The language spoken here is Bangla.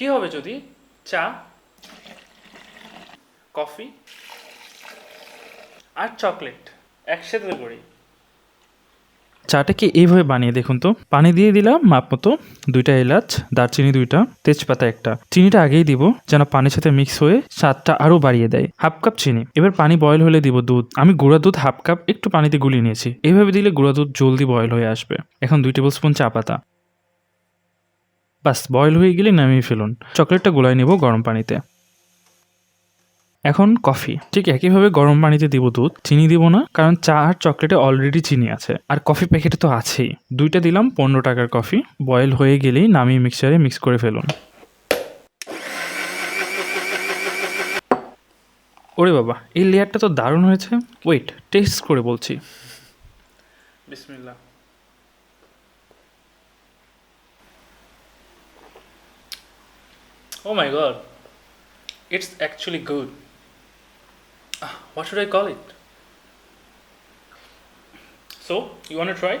কি হবে যদি চা, কফি আর চকলেট একসাথে করি? চাটাকে এইভাবে বানিয়ে দেখুন তো। পানি দিয়ে দিলাম মাপ মতো দুইটা এলাচ, দারচিনি দুইটা, তেজপাতা একটা। চিনিটা আগেই দিব যেন পানির সাথে মিক্স হয়ে স্বাদটা আরও বাড়িয়ে দেয়। হাফ কাপ চিনি। এবার পানি বয়ল হলে দিব দুধ। আমি গুঁড়া দুধ হাফ কাপ একটু পানিতে গুলিয়ে নিয়েছি। এইভাবে দিলে গুঁড়া দুধ জলদি বয়ল হয়ে আসবে। এখন দুই টেবিল স্পুন চা পাতা। বাস বয়ল হয়ে গেলে নামিয়ে ফেলুন। চকলেটটা গোলায় নেব গরম পানিতে। এখন কফি। ঠিক একইভাবে গরম পানিতে দিব দুধ, চিনি দিব না, কারণ চা আর চকলেটে অলরেডি চিনি আছে। আর কফি প্যাকেটে তো আছেই। দুইটা দিলাম, পনেরো টাকার কফি। বয়েল হয়ে গেলেই নামিয়ে মিক্সারে মিক্স করে ফেলুন। ওরে বাবা, এই লেয়ারটা তো দারুণ হয়েছে। ওয়েট টেস্ট করে বলছি। বিসমিল্লাহ। Oh my god, it's actually good. Ah, what should I call it? So, you want to try?